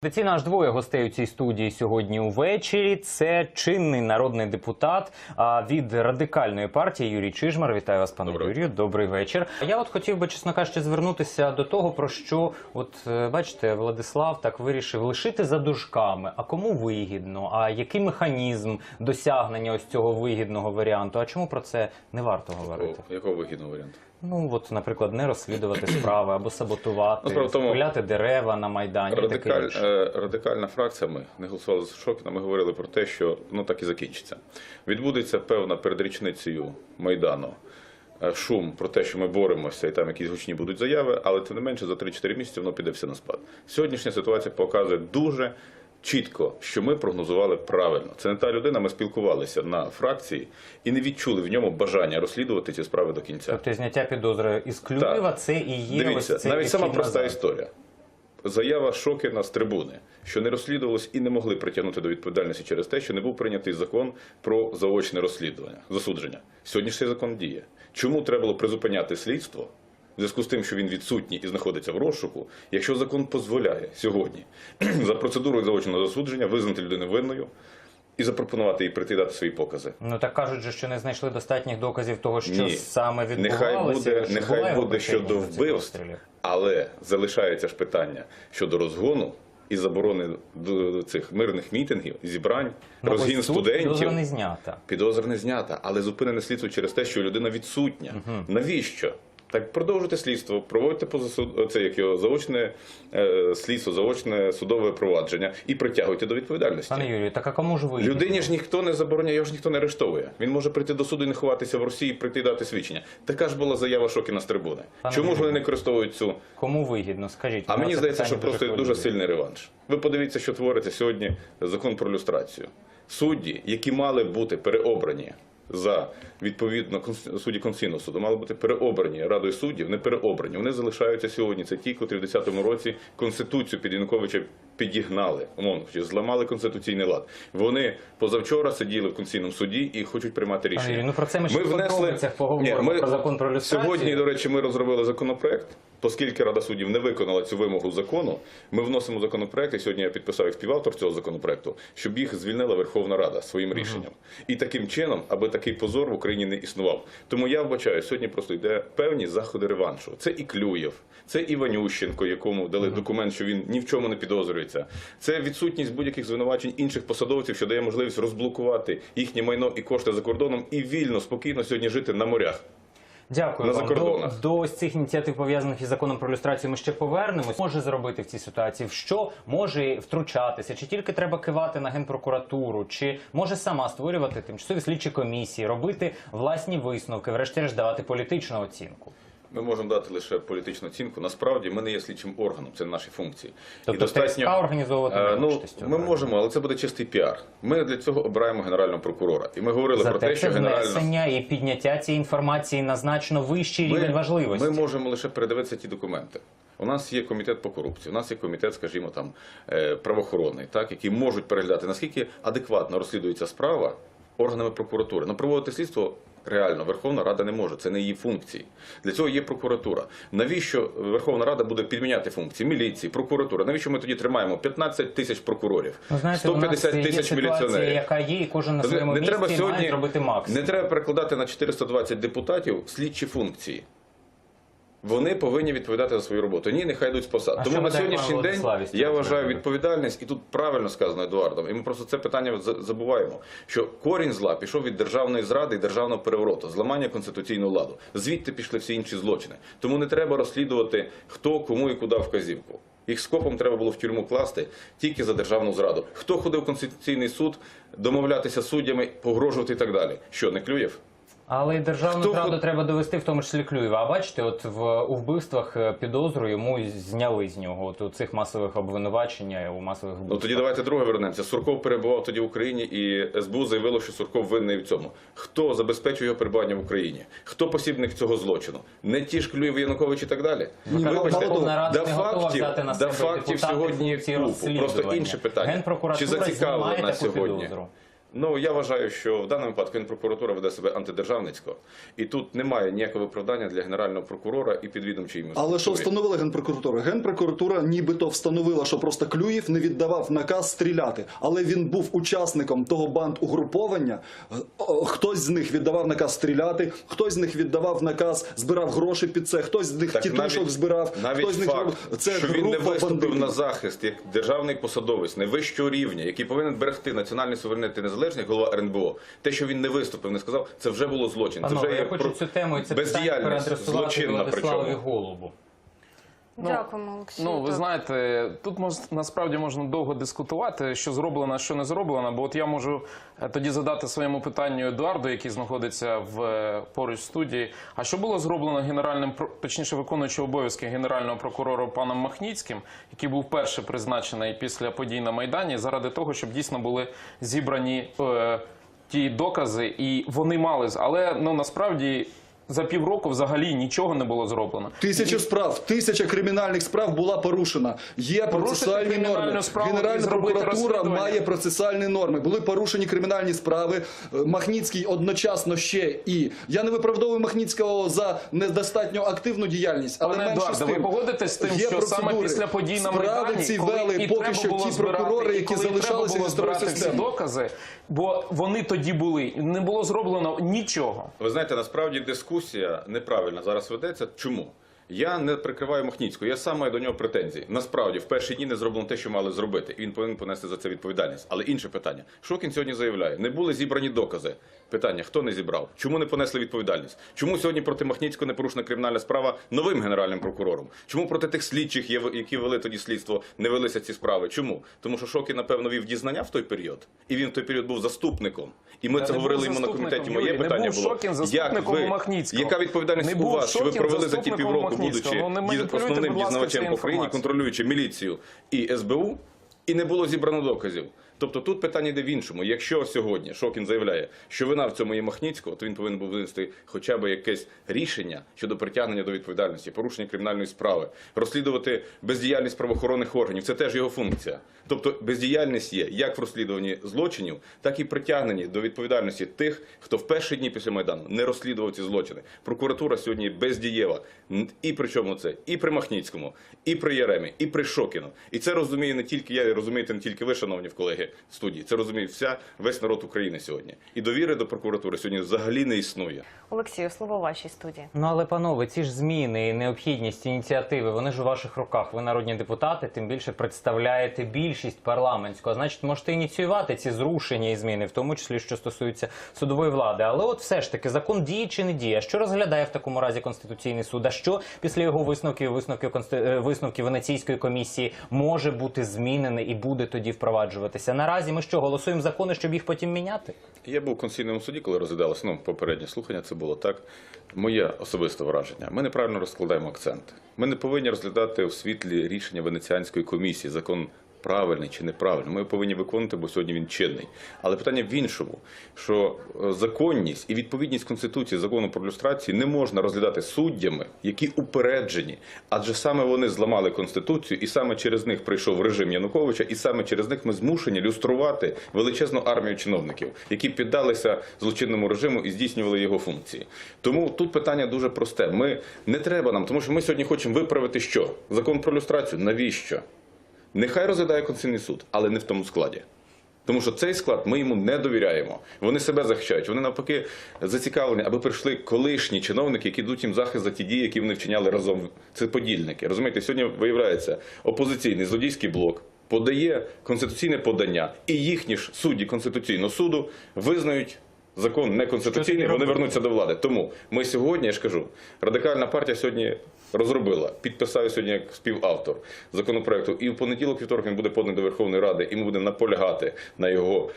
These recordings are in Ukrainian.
Традиційно аж двоє гостей у цій студії сьогодні увечері. Це чинний народний депутат від радикальної партії Юрій Чижмар. Вітаю вас, пане Доброго Юрію. Добрий вечір. Я от хотів би, чесно кажучи, звернутися до того, про що, от е, бачите, Владислав так вирішив лишити за дужками. А кому вигідно? А який механізм досягнення ось цього вигідного варіанту? А чому про це не варто говорити? Якого, якого вигідного варіанту? Ну от, наприклад, не розслідувати справи або саботувати, Ну, дерева на майдані. Радикаль, інше. е, радикальна фракція. Ми не голосували за Шокіна. Ми говорили про те, що ну так і закінчиться. Відбудеться певна перед річницею майдану. е, Шум про те, що ми боремося, і там якісь гучні будуть заяви, але тим не менше за 3-4 місяці воно піде все на спад. Сьогоднішня ситуація показує дуже чітко, що ми прогнозували правильно. Це не та людина. Ми спілкувалися на фракції і не відчули в ньому бажання розслідувати ці справи до кінця. Тобто зняття підозри із Клюєва це і є Дивіться, ось цей навіть сама проста назад. історія. Заява Шокіна з трибуни, що не розслідувалось і не могли притягнути до відповідальності через те, що не був прийнятий закон про заочне розслідування, засудження. Сьогодні ж цей закон діє. Чому треба було призупиняти слідство в зв'язку з тим, що він відсутній і знаходиться в розшуку, якщо закон дозволяє сьогодні за процедурою заочного засудження визнати людину винною і запропонувати їй прийти дати свої покази? Ну так кажуть, же, що не знайшли достатніх доказів того, що Ні. саме Нехай буде, що нехай буде щодо вбивств, але залишається ж питання щодо розгону і заборони до цих мирних мітингів, зібрань, Ну, розгін студентів. підозра не знята. Підозра не знята, але зупинене слідство через те, що людина відсутня. Навіщо? Так продовжуйте слідство, проводьте позасуд... це як його заочне е, слідство, заочне судове провадження і притягуйте до відповідальності. Пане Юрію, так а кому ж вигідно? Людині ж ніхто не забороняє, його ж ніхто не арештовує. Він може прийти до суду і не ховатися в Росії, прийти і дати свідчення. Така ж була заява Шокіна з трибуни. Пане Чому ж вони не використовують цю? Кому вигідно? Скажіть. А мені здається, що просто дуже хвилює. сильний реванш. Ви подивіться, що твориться сьогодні закон про люстрацію. Судді, які мали бути переобрані за відповідно судді Конституційного суду, мали бути переобрані радою суддів, не переобрані. Вони залишаються сьогодні. Це ті, котрі в 10-му році конституцію під Януковича підігнали, умовно кажучи, зламали конституційний лад. Вони позавчора сиділи в конституційному суді і хочуть приймати рішення. Ну про це ми ще в подробицях поговоримо, Ні, ми- про закон про люстрацію. Сьогодні, до речі, ми розробили законопроект. Оскільки Рада суддів не виконала цю вимогу закону, ми вносимо законопроект, і сьогодні я підписав як співавтор цього законопроекту, щоб їх звільнила Верховна Рада своїм рішенням. І таким чином, аби такий позор в Україні не існував. Тому я вбачаю, сьогодні просто йде певні заходи реваншу. Це і Клюєв, це Іванющенко, якому дали документ, що він ні в чому не підозрюється. Це відсутність будь-яких звинувачень інших посадовців, що дає можливість розблокувати їхнє майно і кошти за кордоном і вільно, спокійно сьогодні жити на морях. Дякую на вам. До, до ось цих ініціатив пов'язаних із законом про люстрацію ми ще повернемось. Може зробити в цій ситуації, що може втручатися, чи тільки треба кивати на генпрокуратуру, чи може сама створювати тимчасові слідчі комісії, робити власні висновки, врешті-решт давати політичну оцінку. Ми можемо дати лише політичну оцінку. Насправді ми не є слідчим органом, це не наші функції. Тобто ТСК організовувати не Е, ну, ми можемо, але це буде чистий піар. Ми для цього обираємо генерального прокурора. І ми говорили про Зате те, це що генеральна внесення і підняття цієї інформації на значно вищий рівень важливості. Ми можемо лише передивитися ті документи. У нас є комітет по корупції, у нас є комітет, скажімо, там е, правоохоронний, так які можуть переглядати наскільки адекватно розслідується справа органами прокуратури. Ну, проводити слідство реально Верховна Рада не може. Це не її функції. Для цього є прокуратура. Навіщо Верховна Рада буде підміняти функції міліції, прокуратура? Навіщо ми тоді тримаємо 15 тисяч прокурорів, Ну, знаєте, у нас 150 є тисяч ситуація, міліціонерів? яка є, і кожен на своєму не місці треба має зробити максимум. не треба перекладати на 420 депутатів слідчі функції. Вони повинні відповідати за свою роботу. Ні, нехай йдуть з посад. А Тому на сьогоднішній день я вважаю відповідальність, і тут правильно сказано Едуардом. І ми просто це питання за- забуваємо. Що корінь зла пішов від державної зради і державного перевороту, зламання конституційного ладу. Звідти пішли всі інші злочини. Тому не треба розслідувати хто кому і куди вказівку. Їх скопом треба було в тюрму класти тільки за державну зраду. Хто ходив в конституційний суд, домовлятися з суддями, погрожувати і так далі. Що не клюєв? Але й державну Хто правду треба довести, в тому числі Клюєва. А бачите, от в у вбивствах е, підозру йому зняли з нього. От у цих масових обвинувачень е, у масових Ну вбивствах. тоді давайте друге вернемося. Сурков перебував тоді в Україні, і СБУ заявило, що Сурков винний в цьому. Хто забезпечує його перебування в Україні? Хто посібник цього злочину? Не ті ж Клюєв Янукович і так далі. Ні, Верховна Рада до не готова фактів, взяти на до себе фактів депутатів сьогодні функції купу. розслідування. Просто інше питання. Чи Генпрокуратура знімає зацікавлена таку сьогодні? підозру. Ну я вважаю, що в даному випадку Генпрокуратура веде себе антидержавницько, і тут немає ніякого виправдання для генерального прокурора і підвідомчої йому Але що встановила Генпрокуратура? Генпрокуратура нібито встановила, що просто Клюєв не віддавав наказ стріляти, але він був учасником того банд-угруповання. Е, Хтось з них віддавав наказ стріляти, хтось з них віддавав наказ, збирав гроші під це, хтось з них Так тітушок навіть- збирав, навіть хтось з них факт, це що він не виступив бандитів. на захист як державний посадовець найвищого рівня, який повинен берегти національний суверенітет і незалежність, як голова РНБО. Те, що він не виступив, не сказав, це вже було злочин. Це вже я хочу про- цю тему і це питання переадресувати злочинна Владиславові причому. Голубу. Дякуємо, Олексію. Ну, ви знаєте, тут мож, насправді можна довго дискутувати, що зроблено, що не зроблено. Бо от я можу е, тоді задати своєму питанню Едуарду, який знаходиться в е, поруч студії. А що було зроблено генеральним точніше виконуючи обов'язки генерального прокурора паном Махніцьким, який був перше призначений після подій на майдані, заради того, щоб дійсно були зібрані е, ті докази, і вони мали але ну насправді. За півроку взагалі нічого не було зроблено. Тисячі справ, тисяча кримінальних справ була порушена. Є Порушити процесуальні норми. Генеральна прокуратура має процесуальні норми. Були порушені кримінальні справи. Е, Махніцький одночасно ще і я не виправдовую Махніцького за недостатньо активну діяльність, але Пане менше з Едуарде, ви погодитесь з тим, Є що саме після подій на Справи Майдані, ці вели поки що ті збирати, прокурори, які залишалися зі старої системи. докази, бо вони тоді були, не було зроблено нічого. Ви знаєте, насправді дискусія неправильна зараз ведеться. Чому? Я не прикриваю Махніцького, я сам маю до нього претензії. Насправді, в перші дні не зроблено те, що мали зробити, і він повинен понести за це відповідальність. Але інше питання: Шокін сьогодні заявляє, не були зібрані докази. Питання: хто не зібрав? Чому не понесли відповідальність? Чому сьогодні проти Махніцького не порушена кримінальна справа новим генеральним прокурором? Чому проти тих слідчих, які вели тоді слідство, не велися ці справи? Чому? Тому що Шокін, напевно, вів дізнання в той період, і він в той період був заступником. І ми Та це говорили йому на комітеті. Моє Юрій, питання було Шокін як ви, яка відповідальність Не у вас, що ви провели за ті півроку, будучи Ну, не основним дізнавачем цією в Україні, контролюючи міліцію і СБУ, і не було зібрано доказів. Тобто тут питання йде в іншому. Якщо сьогодні Шокін заявляє, що вина в цьому є Махніцького, то він повинен був винести хоча б якесь рішення щодо притягнення до відповідальності, порушення кримінальної справи, розслідувати бездіяльність правоохоронних органів. Це теж його функція. Тобто бездіяльність є як в розслідуванні злочинів, так і притягненні до відповідальності тих, хто в перші дні після майдану не розслідував ці злочини. Прокуратура сьогодні бездієва. І при чому це? І при Махніцькому, і при Яремі, і при Шокіну. І це розуміє не тільки я, розумієте не тільки ви, шановні колеги в студії. Це розуміє вся весь народ України сьогодні. І довіри до прокуратури сьогодні взагалі не існує. Олексію, слово вашій студії. Ну але панове, ці ж зміни, і необхідність ініціативи, вони ж у ваших руках. Ви народні депутати, тим більше представляєте більшість парламентську. А значить, можете ініціювати ці зрушення і зміни, в тому числі що стосуються судової влади. Але от все ж таки закон діє чи не діє. Що розглядає в такому разі конституційний суд? А що після його висновків, висновків е, висновків Венеційської комісії може бути змінене і буде тоді впроваджуватися? Наразі ми що голосуємо закони, щоб їх потім міняти? Я був в Конституційному суді, коли розглядалося ну, попереднє слухання. Це було так. Моє особисте враження. Ми неправильно розкладаємо акценти. Ми не повинні розглядати у світлі рішення Венеціанської комісії, закон правильний чи неправильний. Ми повинні виконувати, бо сьогодні він чинний. Але питання в іншому, що е, законність і відповідність Конституції закону про люстрацію не можна розглядати суддями, які упереджені, адже саме вони зламали Конституцію, і саме через них прийшов режим Януковича, і саме через них ми змушені люструвати величезну армію чиновників, які піддалися злочинному режиму і здійснювали його функції. Тому тут питання дуже просте. Ми не треба нам, тому що ми сьогодні хочемо виправити що? Закон про люстрацію. Навіщо? Нехай розглядає Конституційний суд, але не в тому складі. Тому що цей склад ми йому не довіряємо. Вони себе захищають. Вони навпаки зацікавлені, аби прийшли колишні чиновники, які йдуть їм захист за ті дії, які вони вчиняли разом. Це подільники. Розумієте, сьогодні виявляється опозиційний злодійський блок. Подає конституційне подання, і їхні ж судді конституційного суду визнають закон неконституційний, вони вернуться до влади. Тому ми сьогодні, я ж кажу, радикальна партія сьогодні розробила, підписав сьогодні як співавтор законопроекту. І в понеділок, вівторок він буде поданий до Верховної Ради, і ми будемо наполягати на його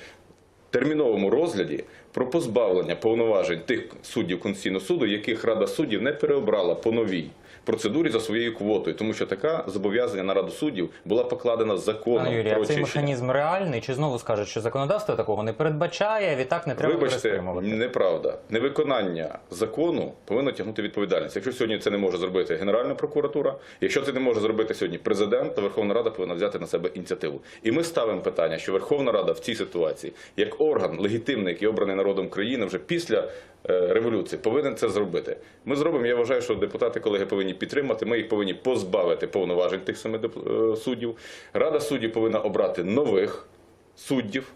терміновому розгляді про позбавлення повноважень тих суддів Конституційного суду, яких Рада суддів не переобрала по новій. Процедурі за своєю квотою, тому що така зобов'язання на раду суддів була покладена законом Пане Юрій, про а цей механізм реальний? Чи знову скажуть, що законодавство такого не передбачає, а відтак не треба Вибачте, неправда. Невиконання закону повинно тягнути відповідальність. Якщо сьогодні це не може зробити Генеральна прокуратура, якщо це не може зробити сьогодні президент, то Верховна Рада повинна взяти на себе ініціативу. І ми ставимо питання, що Верховна Рада в цій ситуації, як орган легітимний, який обраний народом країни, вже після революції, повинен це зробити. Ми зробимо. Я вважаю, що депутати колеги повинні підтримати. Ми їх повинні позбавити повноважень тих самих е, суддів. Рада суддів повинна обрати нових суддів.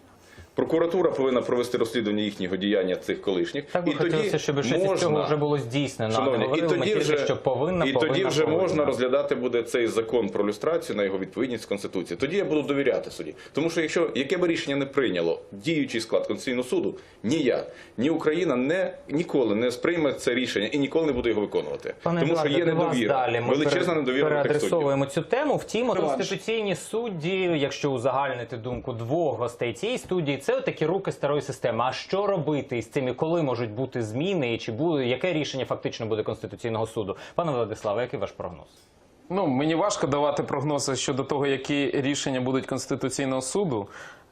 Прокуратура повинна провести розслідування їхнього діяння цих колишніх. Так би хотілося, щоб щось із цього вже було здійснено. Шановні, і тоді тільки, вже, що повинна, і повинна, тоді вже повинна. можна розглядати буде цей закон про люстрацію на його відповідність Конституції. Тоді я буду довіряти суді. Тому що якщо яке би рішення не прийняло діючий склад Конституційного суду, ні я, ні Україна не ніколи не сприйме це рішення і ніколи не буде його виконувати. Пане тому що є до недовіра, далі. Ми величезна пере- недовіра до тих суддів. переадресовуємо цю тему. Втім, конституційні судді, якщо узагальнити думку двох гостей цієї студії, це такі руки старої системи. А що робити із цими, коли можуть бути зміни, і чи буде яке рішення фактично буде конституційного суду? Пане Владиславе, який ваш прогноз? Ну, мені важко давати прогнози щодо того, які рішення будуть Конституційного суду.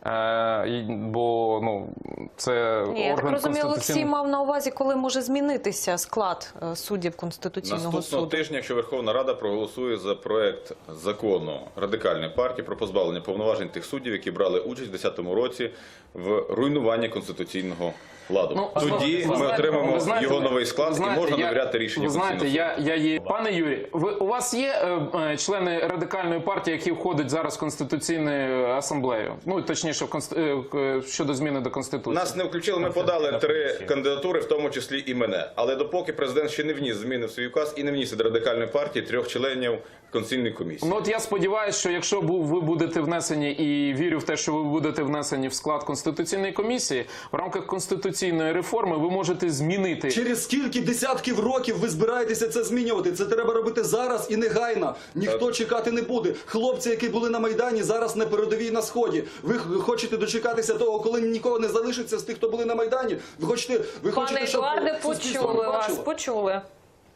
Е, бо ну, це Ні, я так орган розумію, Олексій мав на увазі, коли може змінитися склад е, суддів Конституційного Наступного суду. тижня, якщо Верховна Рада проголосує за проект закону радикальної партії про позбавлення повноважень тих суддів, які брали участь у 2010 році в руйнуванні конституційного ладу. Ну, Тоді ми знаєте, отримаємо ви знаєте, його новий склад ви знаєте, і можна я- довіряти рішенню Ви знаєте, я, я є пане Юрій. Ви у вас є е, е, члени радикальної партії, які входять зараз в конституційну асамблею? Ну точніше, в конст... е, е, щодо зміни до конституції. Нас не включили. Ми подали три кандидатури, в тому числі і мене. Але допоки президент ще не вніс зміни в свій указ і не вніс від радикальної партії трьох членів конституційної комісії. Ну от я сподіваюся, що якщо бу- ви будете внесені і вірю в те, що ви будете внесені в склад конституційної комісії, в рамках конституційної реформи ви можете змінити Через скільки десятків років ви збираєтеся це змінювати? Це треба робити зараз і негайно. Ніхто чекати не буде. Хлопці, які були на майдані, зараз на передовій на сході. Ви хочете дочекатися того, коли нікого не залишиться з тих, хто були на майдані. Ви хочете, ви Пане хочете, щоб Едуарде, почули вас, почули.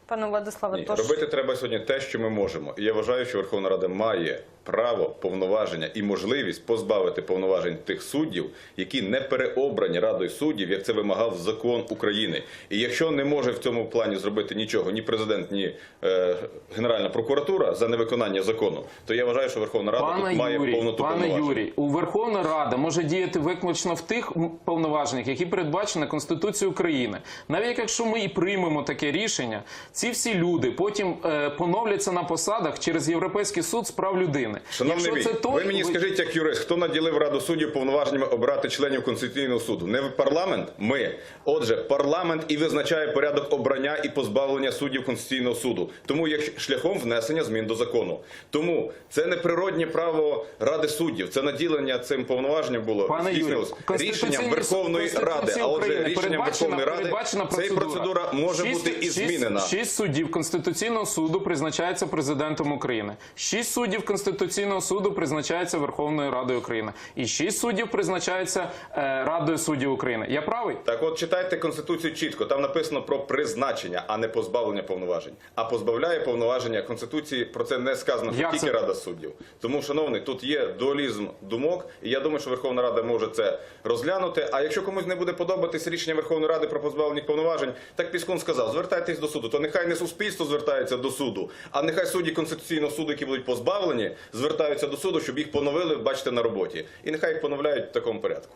Пане Владиславе, Ні, тож робити треба сьогодні те, що ми можемо. І я вважаю, що Верховна Рада має право, повноваження і можливість позбавити повноважень тих суддів, які не переобрані радою суддів, як це вимагав закон України. І якщо не може в цьому плані зробити нічого ні президент, ні е, Генеральна прокуратура за невиконання закону, то я вважаю, що Верховна Рада Пане тут має Юрій, повноту пане повноважень. Юрій, у Верховна Рада може діяти виключно в тих повноваженнях, які передбачені Конституцією України. Навіть якщо ми і приймемо таке рішення, ці всі люди потім е, поновляться на посадах через Європейський суд з прав людини. Шановний Якщо мій, той, ви мені скажіть, як юрист, хто наділив Раду суддів повноваженнями обирати членів Конституційного суду? Не парламент? Ми. Отже, парламент і визначає порядок обрання і позбавлення суддів Конституційного суду. Тому як шляхом внесення змін до закону. Тому це не природнє право Ради суддів. Це наділення цим повноваженням було здійснилось рішенням Верховної Ради. А отже, рішенням Верховної Ради ця процедура може Шість- бути і шість- змінена. Шість суддів Конституційного суду призначається президентом України. Шість суддів Конституційного суду призначається Верховною Радою України. І шість суддів призначається е, Радою суддів України. Я правий? Так от читайте Конституцію чітко. Там написано про призначення, а не позбавлення повноважень. А позбавляє повноваження Конституції. Про це не сказано що тільки це? Рада суддів. Тому, шановний, тут є дуалізм думок, і я думаю, що Верховна Рада може це розглянути. А якщо комусь не буде подобатись рішення Верховної Ради про позбавлення повноважень, так Піскун сказав: звертайтесь до суду. То нехай не суспільство звертається до суду, а нехай судді Конституційного суду, які будуть позбавлені, звертаються до суду, щоб їх поновили, бачите, на роботі. І нехай їх поновляють в такому порядку.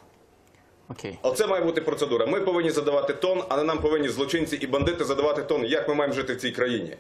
Окей. Оце має бути процедура. Ми повинні задавати тон, а не нам повинні злочинці і бандити задавати тон, як ми маємо жити в цій країні.